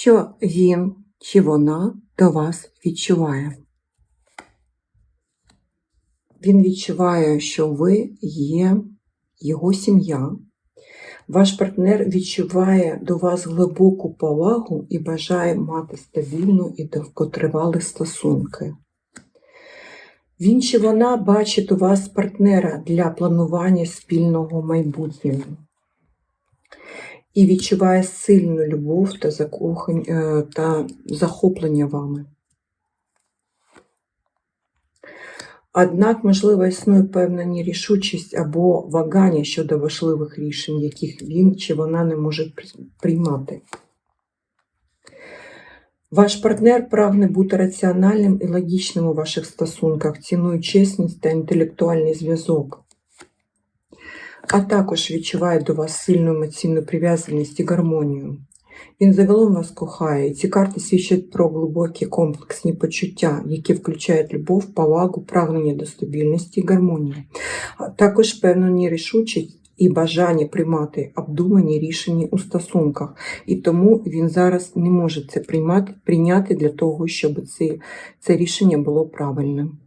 що він чи вона до вас відчуває. Він відчуває, що ви є його сім'я. Ваш партнер відчуває до вас глибоку повагу і бажає мати стабільну і довготривалі стосунки. Він чи вона бачить у вас партнера для планування спільного майбутнього і відчуває сильну любов та, закохань, е, та захоплення вами. Однак, можливо, існує певна нерішучість або вагання щодо важливих рішень, яких він чи вона не може приймати. Ваш партнер прагне бути раціональним і логічним у ваших стосунках, цінує чесність та інтелектуальний зв'язок, а також відчуває до вас сильну емоційну прив'язаність і гармонію. Він загалом вас кохає, і ці карти свідчать про глибокі комплексні почуття, які включають любов, повагу, прагнення до стабільності і гармонії, а також певну нерішучість і бажання приймати обдумані рішення у стосунках. І тому він зараз не може це приймати, прийняти для того, щоб це, це рішення було правильним.